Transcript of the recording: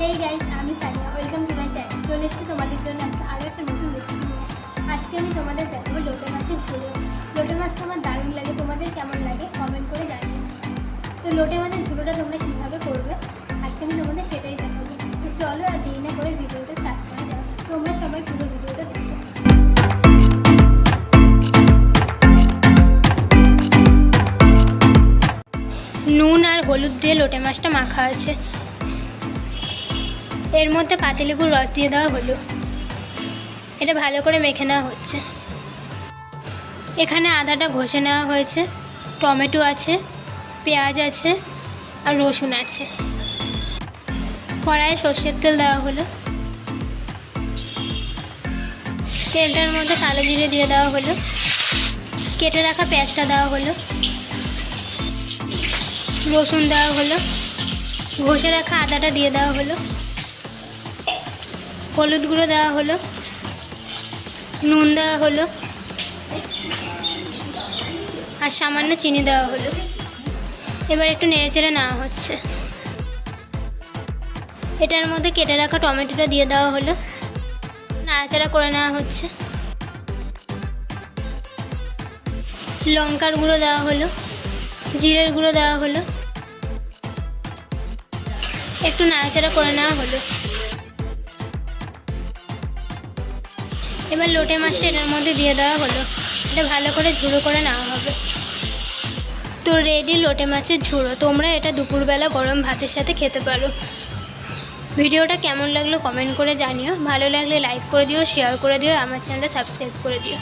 হেই guys আমি Sania. Welcome to my channel চলে এসেছি তোমাদের জন্য আজকে আরও একটা নতুন রেসিপি আজকে আমি তোমাদের দেখাবো লোটে মাছের ঝোলো। লোটে মাছ তো আমার দারুণ লাগে। তোমাদের কেমন লাগে কমেন্ট করে জানিও। তো লোটে মাছের ঝোলোটা তোমরা কীভাবে করবে? আজকে আমি তোমাদের সেটাই দেখাবো। তো চলো আর দেরি না করে ভিডিওটা স্টার্ট করা যাক। তোমরা সবাই পুরো ভিডিওটা দেখো। নুন আর হলুদ দিয়ে লোটে মাছটা মাখা আছে। এর মধ্যে পাতিলেবুর রস দিয়ে দেওয়া হলো। এটা ভালো করে মেখে নেওয়া হচ্ছে। এখানে আদাটা ঘষে নেওয়া হয়েছে। টমেটো আছে, পেঁয়াজ আছে আর রসুন আছে। কড়াইয়ে সর্ষের তেল দেওয়া হলো। তেলটার মধ্যে কালো জিরে দিয়ে দেওয়া হলো। কেটে রাখা পেঁয়াজটা দেওয়া হলো। রসুন দেওয়া হলো। ঘষে রাখা আদাটা দিয়ে দেওয়া হলো। হলুদ গুঁড়ো দেওয়া হলো, নুন দেওয়া হলো, আর সামান্য চিনি দেওয়া হলো। এবার একটু নেড়ে চেড়ে নেওয়া হচ্ছে। এটার মধ্যে কেটে রাখা টমেটোটা দিয়ে দেওয়া হলো। নাড়াচাড়া করে নেওয়া হচ্ছে। লঙ্কার গুঁড়ো দেওয়া হলো, জিরের গুঁড়ো দেওয়া হলো। একটু নাড়াচাড়া করে নেওয়া হলো। এবার লোটে মাছটা এটার মধ্যে দিয়ে দেওয়া হলো। এটা ভালো করে ঝুড়ো করে নেওয়া হবে। তো রেডি লোটে মাছের ঝুড়ো। তোমরা এটা দুপুরবেলা গরম ভাতের সাথে খেতে পারো। ভিডিওটা কেমন লাগল কমেন্ট করে জানিও। ভালো লাগলে লাইক করে দিও শেয়ার করে দিও, আমার চ্যানেলটা সাবস্ক্রাইব করে দিও।